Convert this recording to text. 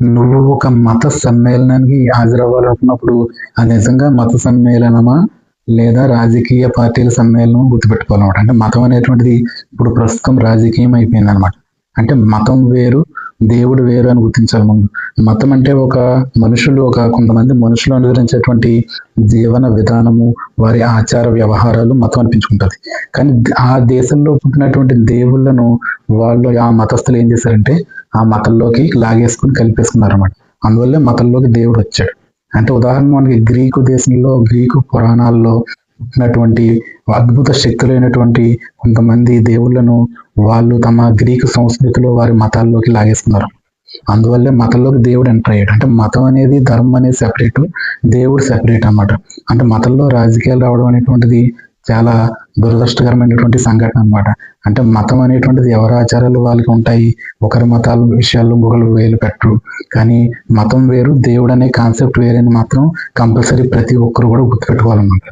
నువ్వు ఒక మత సమ్మేళనానికి హాజరవ్వాలనుకున్నప్పుడు అది నిజంగా మత సమ్మేళనమా? లేదా రాజకీయ పార్టీల సమ్మేళనం గుర్తుపెట్టుకోవాలన్నమాట. అంటే మతం అనేటువంటిది ఇప్పుడు ప్రస్తుతం రాజకీయం అయిపోయింది అనమాట అంటే మతం వేరు దేవుడు వేరు అని గుర్తించాలి ముందు మతం అంటే ఒక మనుషులు ఒక కొంతమంది మనుషులు అనుసరించేటువంటి జీవన విధానము వారి ఆచార వ్యవహారాలు మతం అనిపించుకుంటుంది. కానీ ఆ దేశంలో పుట్టినటువంటి దేవుళ్ళను వాళ్ళు ఆ మతస్థులు ఏం చేశారంటే ఆ మతంలోకి లాగేసుకుని కలిపేసుకున్నారు అనమాట అందువల్లే మతంలోకి దేవుడు వచ్చాడు. అంటే ఉదాహరణ మనకి గ్రీకు దేశంలో గ్రీకు పురాణాల్లో ఉన్నటువంటి అద్భుత శక్తులైనటువంటి కొంతమంది దేవుళ్ళను వాళ్ళు తమ గ్రీకు సంస్కృతిలో వారి మతాల్లోకి లాగేస్తున్నారు. అందువల్లే మతంలోకి దేవుడు ఎంటర్ అయ్యాడు. అంటే మతం అనేది ధర్మం అనేది సెపరేట్ దేవుడు సెపరేట్ అన్నమాట. అంటే మతంలో రాజకీయాలు రావడం అనేటువంటిది చాలా దురదృష్టకరమైనటువంటి సంఘటన అన్నమాట. అంటే మతం అనేటువంటిది ఎవరి ఆచారాలు వాళ్ళకి ఉంటాయి ఒకరి మతాల విషయాల్లో ఇంకొకరు వేలు పెట్టరు. కానీ మతం వేరు దేవుడు అనే కాన్సెప్ట్ వేరని మాత్రం కంపల్సరీ ప్రతి ఒక్కరు కూడా గుర్తుపెట్టుకోవాలన్నమాట.